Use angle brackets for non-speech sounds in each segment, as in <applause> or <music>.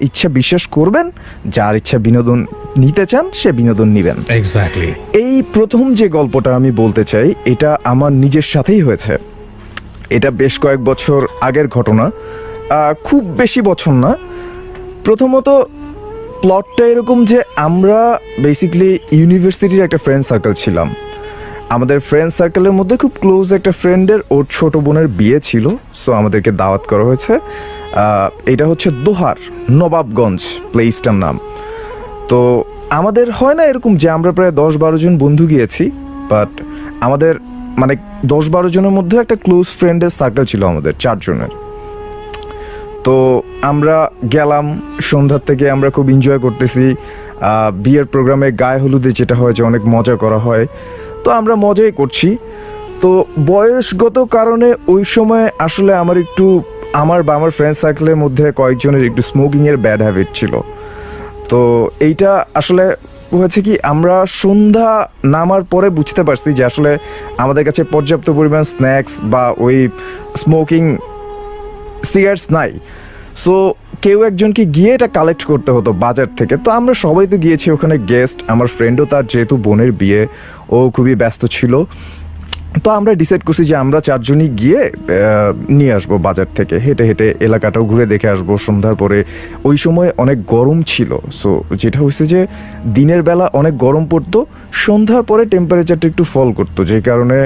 ইচ্ছা বিশ্বাস করবেন যার ইচ্ছা বিনোদন নিতে চান সে বিনোদন নিবেন। এক্স্যাক্টলি এই প্রথম যে গল্পটা আমি বলতে চাই এটা আমার নিজের সাথেই হয়েছে। এটা বেশ কয়েক বছর আগের ঘটনা। খুব বেশি বছর না। প্রথমত প্লটটা এরকম যে আমরা বেসিক্যালি ইউনিভার্সিটির একটা ফ্রেন্ড সার্কেল ছিলাম। আমাদের ফ্রেন্ড সার্কেলের মধ্যে খুব ক্লোজ একটা ফ্রেন্ডের ওর ছোট বোনের বিয়ে ছিল সো আমাদেরকে দাওয়াত করা হয়েছে। এটা হচ্ছে দোহার, নবাবগঞ্জ প্লেসটার নাম। তো আমাদের হয় না এরকম যে আমরা প্রায় দশ বারো জন বন্ধু গিয়েছি বাট আমাদের মানে দশ বারো জনের মধ্যে একটা ক্লোজ ফ্রেন্ডের সার্কেল ছিল আমাদের, চারজনের। তো আমরা গেলাম, সন্ধ্যার থেকে আমরা খুব এনজয় করতেছি। বিয়ের প্রোগ্রামে গায়ে হলুদে যেটা হয় যে অনেক মজা করা হয়। তো আমরা মজাই করছি। তো বয়সগত কারণে ওই সময় আসলে আমার একটু, আমার বা আমার ফ্রেন্ড সার্কেলের মধ্যে কয়েকজনের একটু স্মোকিংয়ের ব্যাড হ্যাবিট ছিল। তো এইটা আসলে হয়েছে কি, আমরা সন্ধ্যা নামার পরে বুঝতে পারছি যে আসলে আমাদের কাছে পর্যাপ্ত পরিমাণ স্ন্যাক্স বা ওই স্মোকিং সিগারেটস নাই। সো কেউ একজনকে গিয়ে এটা কালেক্ট করতে হতো বাজার থেকে। তো আমরা সবাই তো গিয়েছি ওখানে গেস্ট আমার ফ্রেন্ডও তার যেহেতু বোনের বিয়ে ও খুবই ব্যস্ত ছিল। তো আমরা ডিসাইড করছি যে আমরা চারজনই গিয়ে নিয়ে আসব বাজার থেকে। হেঁটে হেঁটে এলাকাটাও ঘুরে দেখে আসব। সন্ধ্যার পরে ওই সময় অনেক গরম ছিল। সো যেটা হয়েছে যে দিনের বেলা অনেক গরম পড়তো। সন্ধ্যার পরে টেম্পারেচারটা একটু ফল করতো। যে কারণে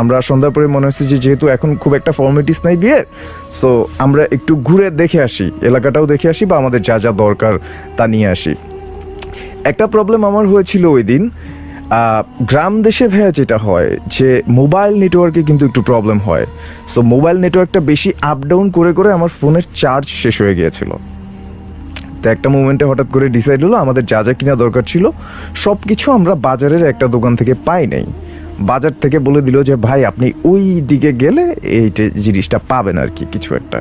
আমরা সন্ধ্যার পরে মনে হচ্ছে যে যেহেতু এখন খুব একটা ফর্মালিটিস নাই বিয়ের সো আমরা একটু ঘুরে দেখে আসি। এলাকাটাও দেখে আসি বা আমাদের যা যা দরকার তা নিয়ে আসি। একটা প্রবলেম আমার হয়েছিল ওই দিন। গ্রাম দেশে ভাইয়া যেটা হয় যে মোবাইল নেটওয়ার্কে কিন্তু একটু প্রবলেম হয়। সো মোবাইল নেটওয়ার্কটা বেশি আপ ডাউন করে করে আমার ফোনের চার্জ শেষ হয়ে গিয়েছিল। তো একটা মোমেন্টে হঠাৎ করে ডিসাইড হলো, আমাদের যা যা কিনা দরকার ছিল সব কিছু আমরা বাজারের একটা দোকান থেকে পাই নাই। বাজার থেকে বলে দিল যে, ভাই, আপনি ওই দিকে গেলে এই জিনিসটা পাবেন আর কি, কিছু একটা।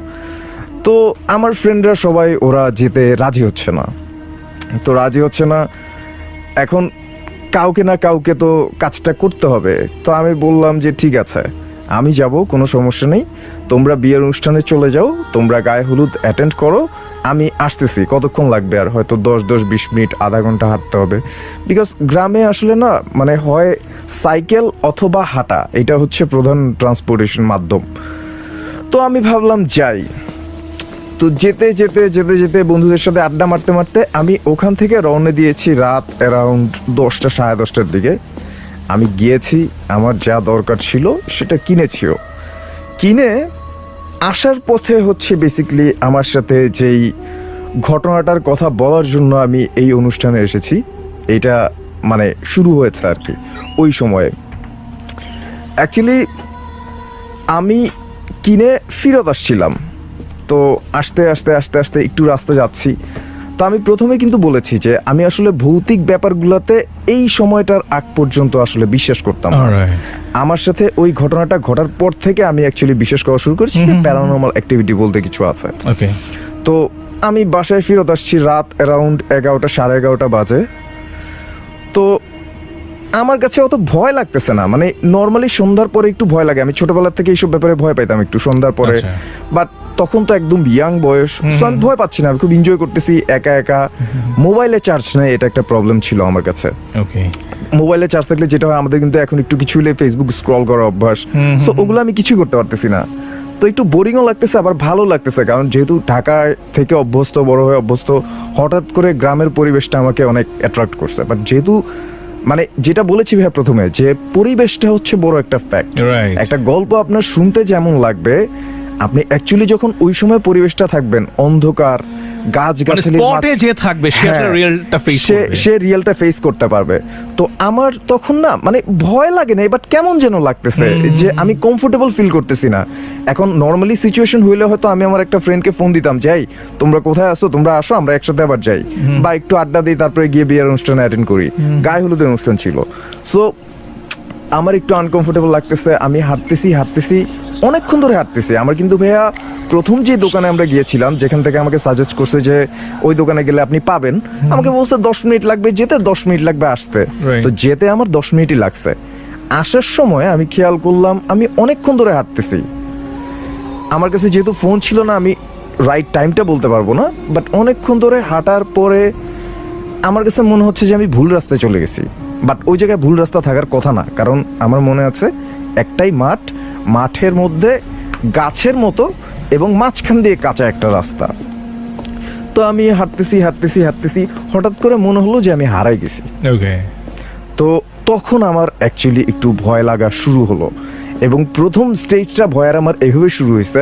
তো আমার ফ্রেন্ডরা সবাই ওরা যেতে রাজি হচ্ছে না। তো রাজি হচ্ছে না। এখন কাউকে না কাউকে তো কাজটা করতে হবে। তো আমি বললাম যে, ঠিক আছে, আমি যাব, কোনো সমস্যা নেই। তোমরা বিয়ের অনুষ্ঠানে চলে যাও, তোমরা গায়ে হলুদ অ্যাটেন্ড করো। আমি আসতেছি, কতক্ষণ লাগবে আর? হয়তো দশ দশ, বিশ মিনিট, আধা ঘণ্টা হাঁটতে হবে। বিকজ গ্রামে আসলে না মানে হয় সাইকেল অথবা হাঁটা, এটা হচ্ছে প্রধান ট্রান্সপোর্টেশন মাধ্যম। তো আমি ভাবলাম, যাই। তো যেতে যেতে যেতে যেতে বন্ধুদের সাথে আড্ডা মারতে মারতে আমি ওখান থেকে রওনা দিয়েছি রাত অ্যারাউন্ড দশটা, সাড়ে দশটার দিকে। আমি গিয়েছি, আমার যা দরকার ছিল সেটা কিনেছিও। কিনে আসার পথে হচ্ছে বেসিক্যালি আমার সাথে যেই ঘটনাটার কথা বলার জন্য আমি এই অনুষ্ঠানে এসেছি, এটা মানে শুরু হয়েছে আর কি, ওই সময়ে। অ্যাকচুয়ালি আমি কিনে ফেরত আসছিলাম। তো আস্তে আস্তে আস্তে আস্তে একটু রাস্তা যাচ্ছি। তো আমি প্রথমে কিন্তু বলেছি যে আমি আসলে ভৌতিক ব্যাপারগুলোতে এই সময়টার আগ পর্যন্ত আসলে বিশ্বাস করতাম আমার সাথে ওই ঘটনাটা ঘটার পর থেকে আমি অ্যাকচুয়ালি বিশ্বাস করা শুরু করেছি প্যারানর্মাল অ্যাক্টিভিটি বলতে কিছু আছে। ওকে তো আমি বাসায় ফেরত আসছি রাত অ্যারাউন্ড এগারোটা সাড়ে এগারোটা বাজে। তো আমার কাছে অত ভয় লাগতেছে না। মানে নর্মালি সন্ধ্যার পরে একটু ভয় লাগে। আমি ছোটবেলা থেকে এইসব ব্যাপারে ভয় পাইতাম একটু সন্ধ্যার পরে। আচ্ছা। বাট তখন তো একদম ইয়াং বয়স সো আমি ভয় পাচ্ছি না। আমি খুব এনজয় করতেছি একা একা। মোবাইলে চার্জ নেই এটা একটা প্রবলেম ছিল আমার কাছে। ওকে মোবাইলে চার্জ থাকলে যেটা হয় আমাদের কিন্তু এখন একটু কিছু হলে ফেসবুক স্ক্রল করা অভ্যাস। সো ওগুলো আমি কিছুই করতে পারতেছি না। তো একটু বোরিংও লাগতেছে আবার ভালো লাগতেছে। কারণ যেহেতু ঢাকায় থেকে অভ্যস্ত বড় হয়ে অভ্যস্ত হঠাৎ করে গ্রামের পরিবেশটা আমাকে অনেক অ্যাট্রাক্ট করছে। বাট যেহেতু মানে যেটা বলেছি ভাইয়া প্রথমে যে পরিবেশটা হচ্ছে বড় একটা ফ্যাক্ট একটা গল্প আপনার শুনতে যেমন লাগবে আপনি অ্যাকচুয়ালি যখন ওই সময় পরিবেশটা থাকবেন অন্ধকার গাছ মানে স্পটে যে থাকবে সে হ্যাঁ, রিয়েলটা ফেস সে করবে। সে রিয়েলটা ফেস করতে পারবে। তো আমার তখন না মানে ভয় লাগে না বাট কেমন যেন লাগতেছে যে আমি কমফোর্টেবল ফিল করতেছি না। এখন নর্মালি সিচুয়েশন হইলে হয়তো আমি আমার একটা ফ্রেন্ডকে ফোন দিতাম যাই তোমরা কোথায় আসো তোমরা আসো আমরা একসাথে আবার যাই। বা একটু আড্ডা দিই তারপরে গিয়ে বিয়ের অনুষ্ঠানে অ্যাটেন্ড করি। গায়ে হলুদের অনুষ্ঠান ছিল। সো আমার একটু আনকমফোর্টেবল লাগতেছে আমি হাঁটতেছি হাঁটতেছি অনেকক্ষণ ধরে হাঁটতেছি। আমার কিন্তু ভাইয়া প্রথম যে দোকানে আমরা গিয়েছিলাম যেখান থেকে আমাকে সাজেস্ট করছে যে ওই দোকানে গেলে আপনি পাবেন আমাকে বলছে দশ মিনিট লাগবে যেতে দশ মিনিট লাগবে আসতে। তো যেতে আমার দশ মিনিটই লাগছে। আসার সময় আমি খেয়াল করলাম আমি অনেকক্ষণ ধরে হাঁটতেছি। আমার কাছে যেহেতু ফোন ছিল না আমি রাইট টাইমটা বলতে পারব না বাট অনেকক্ষণ ধরে হাঁটার পরে আমার কাছে মনে হচ্ছে যে আমি ভুল রাস্তায় চলে গেছি। বাট ওই জায়গায় ভুল রাস্তা থাকার কথা না কারণ আমার মনে আছে একটাই মাঠ মাঠের মধ্যে গাছের মতো এবং মাঝখান দিয়ে কাঁচা একটা রাস্তা। তো আমি হাঁটতেছি হাঁটতেছি হাঁটতেছি হঠাৎ করে মনে হলো যে আমি হারাই গেছি। তো তখন আমার অ্যাকচুয়ালি একটু ভয় লাগা শুরু হলো এবং প্রথম স্টেজটা ভয়ের আমার এভাবে শুরু হয়েছে।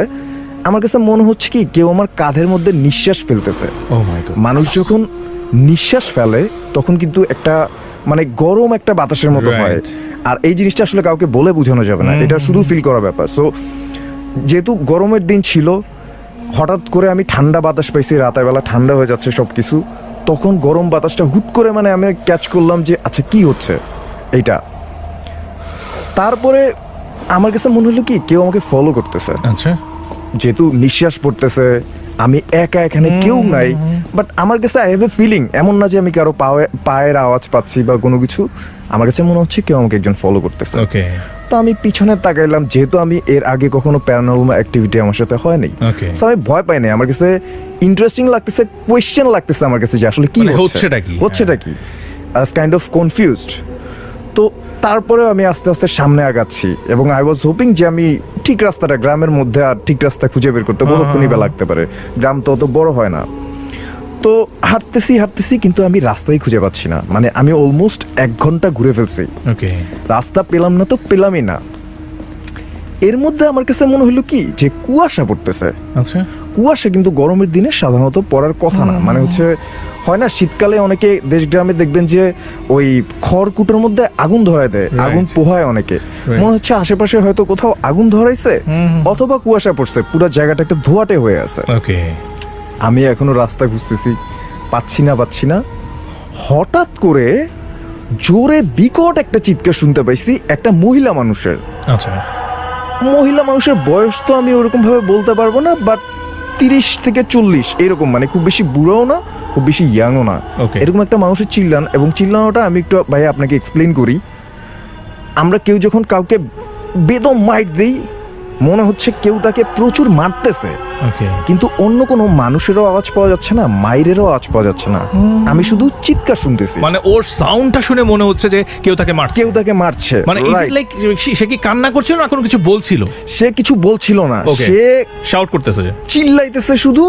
আমার কাছে মনে হচ্ছে কি কেউ আমার কাঁধের মধ্যে নিঃশ্বাস ফেলতেছে। ও মাই মানুষ যখন নিঃশ্বাস ফেলে তখন কিন্তু একটা মানে গরম একটা বাতাসের মতো হয়। আর এই জিনিসটা আসলে কাউকে বলে বোঝানো যাবে না। এটা শুধু ফিল করা ব্যাপার। সো যেহেতু গরমের দিন ছিল হঠাৎ করে আমি ঠান্ডা বাতাস পাইছি রাতের বেলা ঠান্ডা হয়ে যাচ্ছে সব কিছু তখন গরম বাতাসটা হুট করে মানে আমি ক্যাচ করলাম যে আচ্ছা কি হচ্ছে এইটা? তারপরে আমার কাছে মনে হলো কি কেউ আমাকে ফলো করতেছে। আচ্ছা। যেহেতু নিঃশ্বাস পড়তেছে আমি একা এখানে কেউ নাই বাট আমার কাছে আই হ্যাভ এ ফিলিং এমন না যে আমি কারও পায়ে- পায়ের আওয়াজ পাচ্ছি বা কোনো কিছু। আমার কাছে মনে হচ্ছে কেউ আমাকে একজন ফলো করতেছে। ওকে তো আমি পিছনে তাকাইলাম যেহেতু আমি এর আগে কখনো প্যারানর্মাল অ্যাক্টিভিটি আমার সাথে হয়নি. So আমি ভয় পাই নাই আমার কাছে ইন্টারেস্টিং লাগতেছে কোয়েশ্চেন লাগতেছে আমার কাছে যে আসলে কি মানে হচ্ছে। হচ্ছেটা কি? হচ্ছেটা কি? আস কাইন্ড অফ কনফিউজড তো তারপরে আমি আস্তে আস্তে সামনে আগাচ্ছি এবং আই ওয়াজ হোপিং যে আমি ঠিক রাস্তাটা গ্রামের মধ্যে আর ঠিক রাস্তা খুঁজে বের করতে কতক্ষণই বেলা লাগতে পারে। গ্রাম তো অত বড় হয় না। তো হাঁটতেছি হাঁটতেছি কিন্তু আমি রাস্তাই খুঁজে পাচ্ছি না। মানে আমি অলমোস্ট এক ঘণ্টা ঘুরে ফেলছি। ওকে রাস্তা পেলাম না তো পেলামই না। এর মধ্যে আমার কাছে মনে হলো কি যে কুয়াশা পড়তেছে। আচ্ছা। কুয়াশা কিন্তু গরমের দিনে সাধারণত পড়ার কথা না। মানে হচ্ছে হয় না শীতকালে অনেকে দেশ গ্রামে দেখবেন যে ওই খড়কুটোর মধ্যে আগুন ধরায় দেয় আগুন পোহায় অনেকে। মনে হচ্ছে আশেপাশে হয়তো কোথাও আগুন ধরাইছে অথবা কুয়াশা পড়ছে পুরো জায়গাটা একটা ধোয়াটে হয়ে আছে। ওকে। আমি এখনও রাস্তা খুঁজতেছি পাচ্ছি না পাচ্ছি না। হঠাৎ করে জোরে বিকট একটা চিৎকার শুনতে পাইছি একটা মহিলা মানুষের। আচ্ছা। মহিলা মানুষের বয়স তো আমি ওরকম ভাবে বলতে পারব না বাট তিরিশ থেকে চল্লিশ এরকম মানে খুব বেশি বুড়োও না খুব বেশি ইয়াংও না. এরকম একটা মানুষের চিল্লান এবং চিল্লানোটা আমি একটু ভাই আপনাকে এক্সপ্লেন করি আমরা কেউ যখন কাউকে বেদম মাইট দিই মনে হচ্ছে কেউ তাকে প্রচুর মারতেছে। কিন্তু অন্য কোনো মানুষেরও আওয়াজ পাওয়া যাচ্ছে না মাইরেরও আওয়াজ পাওয়া যাচ্ছে না। আমি শুধু চিৎকার শুনতেছি। মানে ওর সাউন্ডটা শুনে মনে হচ্ছে যে কেউ তাকে মারছে। কেউ তাকে মারছে মানে. লাইক সে কি কান্না করছিল না কোনো কিছু বলছিল? সে কিছু বলছিল না। সে শাউট করতেছে চিল্লাইতেছে শুধু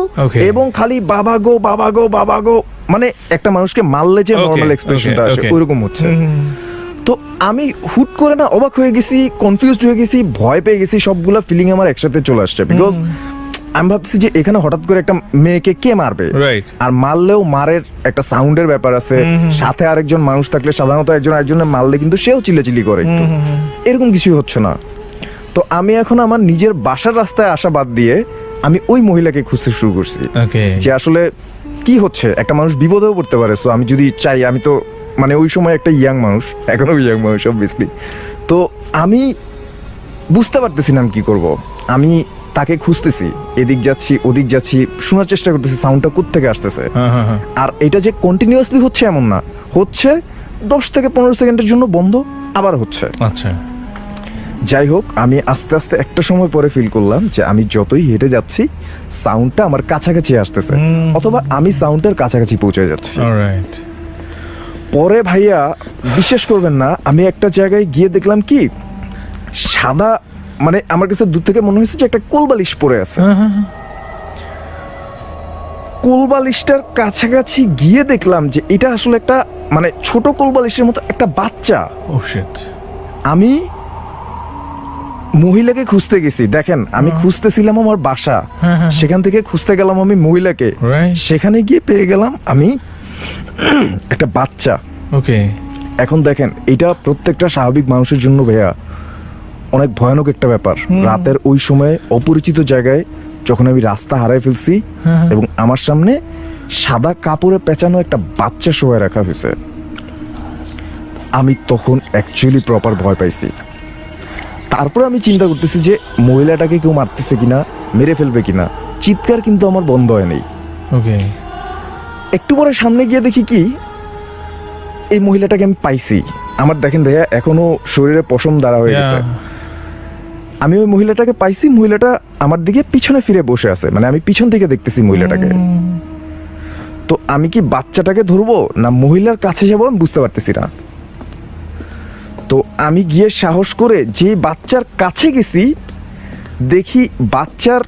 এবং খালি বাবা গো বাবা গো বাবা গো মানে একটা মানুষকে মারলে যে নর্মাল এক্সপ্রেশনটা আসে. ওইরকম হচ্ছে। তো আমি হুট করে না অবাক হয়ে গেছি কনফিউজড হয়ে গেছি ভয় পেয়ে গেছি সবগুলো ফিলিং আমার একসাথে চলে আসছে বিকজ আমি ভাবছি যে এখানে হঠাৎ করে একটা মেয়েকে কে মারবে? আর মারলেও মারের একটা সাউন্ডের ব্যাপার আছে। সাথে আরেকজন মানুষ থাকলে সাধারণত একজন একজনের মারলে কিন্তু সেও চিল্লাচিল্লি করে একটু। এরকম কিছুই হচ্ছে না। তো আমি এখন আমার নিজের বাসার রাস্তায় আসা বাদ দিয়ে আমি ওই মহিলাকে খুঁজতে শুরু করছি। যে আসলে কি হচ্ছে? একটা মানুষ বিপদেও পড়তে পারে। সো আমি যদি চাই আমি তো মানে ওই সময় একটা ইয়াং মানুষ এখনও ইয়াং মানুষ অবভিয়াসলি তো আমি বুঝতে পারতেছি না আমি কী করব। আমি তাকে খুঁজতেছি এদিক যাচ্ছি ওদিক যাচ্ছি শোনার চেষ্টা করতেছি সাউন্ডটা কোত্থেকে আসতেছে? হ্যাঁ হ্যাঁ হ্যাঁ। আর এটা যে কন্টিনিউয়াসলি হচ্ছে এমন না। হচ্ছে দশ থেকে পনেরো সেকেন্ডের জন্য বন্ধ আবার হচ্ছে। আচ্ছা। যাই হোক আমি আস্তে আস্তে একটা সময় পরে ফিল করলাম যে আমি যতই হেঁটে যাচ্ছি সাউন্ডটা আমার কাছাকাছি আসতেছে। অথবা আমি সাউন্ডের কাছাকাছি পৌঁছে যাচ্ছি। পরে ভাইয়া বিশ্বাস করবেন না আমি একটা জায়গায় গিয়ে দেখলাম কি সাদা মানে আমার কাছে দূর থেকে মনে হয়েছে যে একটা কোলবালিশ পরে আছে। কোলবালিশটার কাছাকাছি গিয়ে দেখলাম যে এটা আসলে একটা মানে ছোট কোলবালিশের মতো একটা বাচ্চা। আমি মহিলাকে খুঁজতে গেছি দেখেন আমি খুঁজতেছিলাম আমার বাসা। সেখান থেকে খুঁজতে গেলাম আমি মহিলাকে. সেখানে গিয়ে পেয়ে গেলাম আমি <clears throat> একটা বাচ্চা। ওকে। এখন দেখেন এটা প্রত্যেকটা স্বাভাবিক মানুষের জন্য ভাইয়া অনেক ভয়ানক একটা ব্যাপার। রাতের ওই সময়ে অপরিচিত জায়গায় যখন আমি রাস্তা হারাই ফেলছি এবং আমার সামনে সাদা কাপড়ে পেঁচানো একটা বাচ্চা শোয়া রাখা হয়েছে আমি তখন অ্যাকচুয়ালি প্রপার ভয় পাইছি। তারপরে আমি চিন্তা করতেছি যে মহিলাটাকে কেউ মারতেছে কিনা মেরে ফেলবে কিনা চিৎকার কিন্তু আমার বন্ধ হয়নি ওকে। একটু পরে সামনে গিয়ে দেখি কি? এই মহিলাটাকে আমি পাইছি। আমার দেখেন ভাইয়া এখনও শরীরে পশম দ্বারা হয়ে গেছে। আমি ওই মহিলাটাকে পাইছি মহিলাটা আমার দিকে পিছনে ফিরে বসে আছে। মানে আমি পিছন থেকে দেখতেছি মহিলাটাকে। তো আমি কি বাচ্চাটাকে ধরবো না মহিলার কাছে যাব আমি বুঝতে পারতেছি না। তো আমি গিয়ে সাহস করে যে বাচ্চার কাছে গেছি দেখি বাচ্চার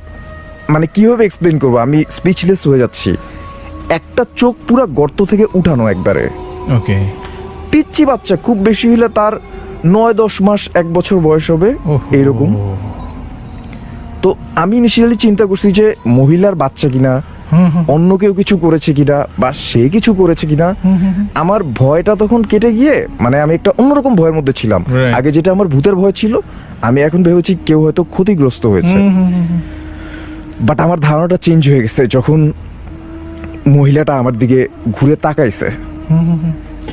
মানে কীভাবে এক্সপ্লেন করব? আমি স্পিচলেস হয়ে যাচ্ছি। একটা চোখ পুরো গর্ত থেকে উঠানো একবারে। ওকে পিচ্ছি বাচ্চা খুব বেশি হলে তার নয় দশ মাস এক বছর বয়স হবে এইরকম তো আমি ইনিশিয়ালি চিন্তা করছি যে মহিলার বাচ্চা কিনা অন্য কেউ কিছু করেছে কিনা বা সে কিছু করেছে কিনা আমার ভয়টা তখন কেটে গিয়ে মানে আমি একটা অন্যরকম ভয়ের মধ্যে ছিলাম। আগে যেটা আমার ভূতের ভয় ছিল আমি এখন ভেবেছি কেউ হয়তো ক্ষতিগ্রস্ত হয়েছে। বাট আমার ধারণাটা চেঞ্জ হয়ে গেছে যখন মহিলাটা আমার দিকে ঘুরে তাকাইছে।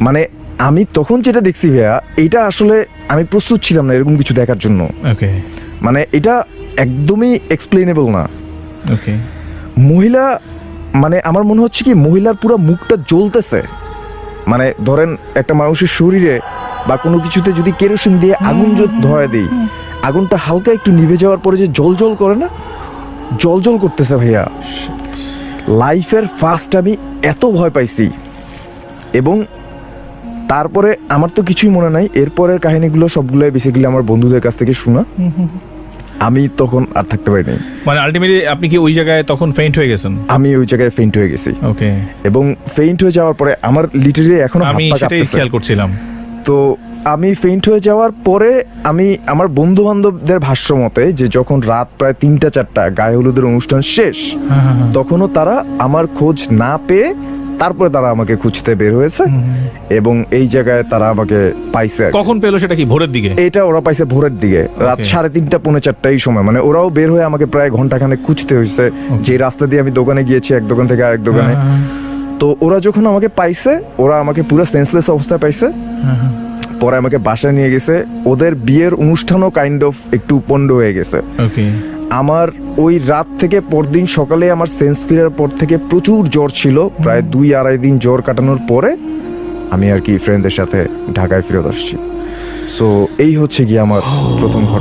মানে আমি তখন যেটা দেখছি ভাইয়া এটা আসলে আমি প্রস্তুত ছিলাম না এরকম কিছু দেখার জন্য। ওকে মানে এটা একদমই এক্সপ্লেনেবল না। ওকে মহিলা মানে আমার মনে হচ্ছে কি মহিলার পুরো মুখটা জ্বলতেছে। মানে ধরেন একটা মানুষের শরীরে বা কোনো কিছুতে যদি কেরোসিন দিয়ে আগুন যদি ধরে দিই আগুনটা হালকা একটু নিভে যাওয়ার পরে যে জল জল করে না জল জল করতেছে ভাইয়া। লাইফের ফার্স্ট আমি এত ভয় পাইছি। এবং তারপরে আমার তো কিছুই মনে নাই। এরপরের কাহিনীগুলো সবগুলোই বেসিক্যালি আমার বন্ধুদের কাছ থেকে শোনা। আমি তখন আর থাকতে পারিনি। মানে আলটিমেটলি আপনি কি ওই জায়গায় তখন ফেইন্ট হয়ে গেছেন? আমি ওই জায়গায় ফেইন্ট হয়ে গেছি। ওকে এবং ফেইন্ট হয়ে যাওয়ার পরে আমার লিটারি এখনও হাত আমি সেটাই খেয়াল করছিলাম। তো আমি ফেইন্ট হয়ে যাওয়ার পরে আমি আমার বন্ধু বান্ধবদের ভাষ্য মতে যে যখন রাত প্রায় তিনটা চারটা গায়ে হলুদের অনুষ্ঠান শেষ তখনও তারা আমার খোঁজ না পেয়ে তারপরে তারা আমাকে খুঁজতে বের হয়েছে এবং এই জায়গায় তারা আমাকে পাইছে কখন পেল সেটা কি ভোরের দিকে? এটা ওরা পাইছে ভোরের দিকে রাত সাড়ে তিনটা পৌনে চারটা এই সময়। মানে ওরাও বের হয়ে আমাকে প্রায় ঘন্টাখানে খুঁজতে হয়েছে যে রাস্তা দিয়ে আমি দোকানে গিয়েছি এক দোকান থেকে আরেক দোকানে। তো ওরা যখন আমাকে পাইছে ওরা আমাকে পুরো সেন্সলেস অবস্থায় পাইছে। পরে আমাকে বাসায় নিয়ে গেছে। ওদের বিয়ের অনুষ্ঠানও কাইন্ড অফ একটু পণ্ড হয়ে গেছে। ওকে আমার ওই রাত থেকে পরদিন সকালে আমার সেন্স ফিরার পর থেকে প্রচুর জ্বর ছিল। প্রায় দুই আড়াই দিন জ্বর কাটানোর পরে আমি আর কি ফ্রেন্ডদের সাথে ঢাকায় ফেরত আসছি। সো এই হচ্ছে গিয়ে আমার প্রথম ঘটনা।